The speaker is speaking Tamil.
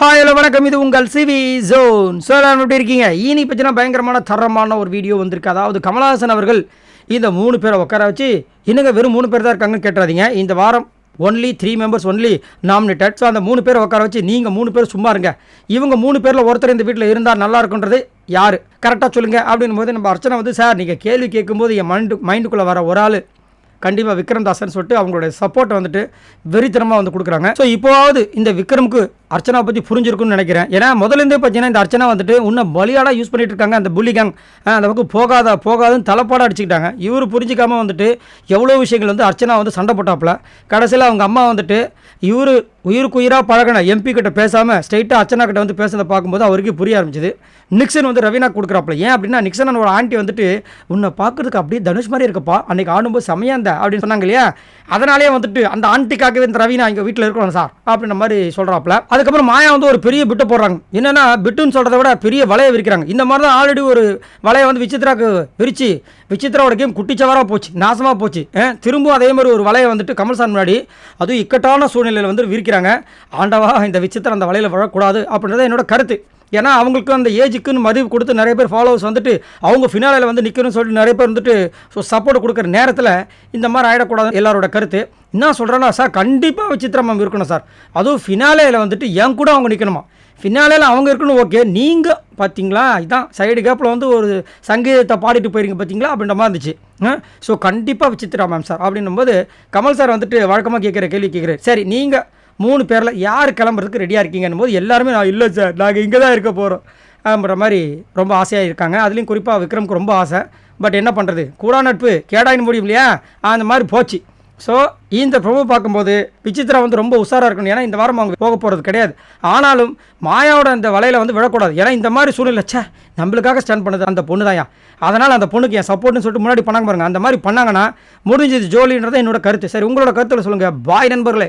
ஹாய் ஹலோ வணக்கம். இது உங்கள் சிவி ஜோன். ஸோ எப்படி இருக்கீங்க? இனி பற்றினா பயங்கரமான தரமான ஒரு வீடியோ வந்திருக்கு. அதாவது கமலஹாசன் அவர்கள் இந்த மூணு பேரை உட்கார வச்சு இன்னுங்க வெறும் மூணு பேர் தான் இருக்காங்கன்னு கேட்டுறாதீங்க. இந்த வாரம் only three members only nominated so அந்த மூணு பேரை உட்கார வச்சு நீங்கள் மூணு பேர் சும்மா இருங்க. இவங்க மூணு பேரில் ஒருத்தர் இந்த வீட்டில் இருந்தால் நல்லா இருக்குன்றது யார்? கரெக்டாக சொல்லுங்கள் அப்படின்னும் போது நம்ம அர்ச்சனை வந்து சார் நீங்கள் கேள்வி கேட்கும்போது என் மைண்டு மைண்டுக்குள்ளே வர ஒரு ஆள். கண்டிப்பாக விக்ரம் தாசன் சொல்லிட்டு அவங்களுடைய சப்போர்ட்டை வந்துட்டு வெறித்தனமாக வந்து கொடுக்குறாங்க. ஸோ இப்போவாவது இந்த விக்ரமுக்கு அர்ச்சனா பற்றி புரிஞ்சிருக்கும்னு நினைக்கிறேன். ஏன்னா முதலேருந்தே பார்த்தீங்கன்னா இந்த அர்ச்சனா வந்துட்டு இன்னும் பலியாடாக யூஸ் பண்ணிட்டு இருக்காங்க. அந்த புள்ளி கேங் அந்த பக்கம் போகாதா போகாதுன்னு தலைப்பாடாக அடிச்சுக்கிட்டாங்க. இவர் புரிஞ்சிக்காமல் வந்துட்டு எவ்வளோ விஷயங்கள் வந்து அர்ச்சனா வந்து சண்டை போட்டாப்புல. கடைசியில் அவங்க அம்மா வந்துட்டு இவர் உயிருக்குயிராக பழகின எம்பி கிட்ட பேசாமல் ஸ்ட்ரைட்டாக அர்ச்சனா கிட்ட வந்து பேசுறதை பார்க்கும்போது அவருக்கு புரிய ஆரம்பிச்சது. நிக்சன் வந்து ரவீனா கொடுக்குறாப்புல. ஏன் அப்படின்னா நிக்சன் ஒரு ஆண்டி வந்துட்டு உன்னை பார்க்கறதுக்கு அப்படியே தனுஷ் மாதிரி இருக்கப்பா. அன்னைக்கு ஆடும்போது செமையா இருந்த அப்படின்னு சொன்னாங்க இல்லையா? அதனாலேயே வந்துட்டு அந்த ஆண்டிக்காகவே இந்த ரவீனா இங்கே வீட்டில் இருக்கணும் சார் அப்படின்ற மாதிரி சொல்கிறாப்புல அதுக்கப்புறம் மாயா வந்து ஒரு பெரிய பிட்டை போடுறாங்க. என்னென்னா பிட்டுன்னு சொல்கிறத விட பெரிய வலையை விரிக்கிறாங்க. இந்த மாதிரி தான் ஆல்ரெடி ஒரு வலையை வந்து விசித்ராக்கு விரித்து விசித்ராவோட கேம் குட்டிச்சவராக போச்சு நாசமாக போச்சு. திரும்பவும் அதே மாதிரி ஒரு வலையை வந்துட்டு கமல்சான் முன்னாடி அதுவும் இக்கட்டான சூழ்நிலையில் வந்து விரிக்கிறாங்க. ஆண்டவா இந்த விசித்திரம் அந்த வலையில் விழக்கூடாது அப்படின்றது என்னோட கருத்து. ஏன்னா அவங்களுக்கு அந்த ஏஜுக்குன்னு மதிப்பு கொடுத்து நிறைய பேர் ஃபாலோவர்ஸ் வந்துட்டு அவங்க ஃபினாலில் வந்து நிற்கணும்னு சொல்லிட்டு நிறைய பேர் வந்துட்டு ஸோ சப்போர்ட் கொடுக்குற நேரத்தில் இந்த மாதிரி ஆகிடக்கூடாது எல்லாரோட கருத்து. என்ன சொல்கிறேன்னா சார் கண்டிப்பாக விசித்திரம் மேம் இருக்கணும் சார் அதுவும் ஃபினாலேயில் வந்துட்டு என் கூட அவங்க நிற்கணுமா ஃபினாலேயில் அவங்க இருக்கணும் ஓகே நீங்கள் பார்த்தீங்களா இதான் சைடு கேப்பில் வந்து ஒரு சங்கீதத்தை பாடிட்டு போயிருங்க பார்த்தீங்களா அப்படின்ற மாதிரி இருந்துச்சு. ஸோ கண்டிப்பாக விசித்திரா மேம் சார் அப்படின்னும் போது கமல் சார் வந்துட்டு வழக்கமாக கேட்குற கேள்வி கேட்குறாரு சரி நீங்கள் மூணு பேரில் யார் கிளம்புறதுக்கு ரெடியாக இருக்கீங்கன்னு போது எல்லாருமே நான் இல்லை சார் நாங்கள் இங்கே தான் இருக்க போகிறோம் அப்படின்ற மாதிரி ரொம்ப ஆசையாக இருக்காங்க. அதுலேயும் குறிப்பாக விக்ரம்க்கு ரொம்ப ஆசை. பட் என்ன பண்ணுறது கூடா நட்பு. கேடாயின் முடியும் இல்லையா? அந்த மாதிரி போச்சு. ஸோ இந்த பிரபு பார்க்கும்போது விசித்ரா வந்து ரொம்ப உஷாராக இருக்கணும். ஏன்னா இந்த வாரம் அவங்க போக போகிறது கிடையாது. ஆனாலும் மாயாவோட அந்த வலையில் வந்து விழக்கூடாது. ஏன்னா இந்த மாதிரி சூழ்நிலை ச்சே நம்மளுக்காக ஸ்டாண்ட் பண்ணது அந்த பொண்ணு தான் அதனால் அந்த பொண்ணுக்கு என் சப்போர்ட்னு சொல்லிட்டு முன்னாடி பண்ணாங்க பாருங்க. அந்த மாதிரி பண்ணாங்கன்னா முடிஞ்சது ஜோலின்றது என்னோட கருத்து. சரி உங்களோட கருத்தில் சொல்லுங்கள் பாய் நண்பர்களே.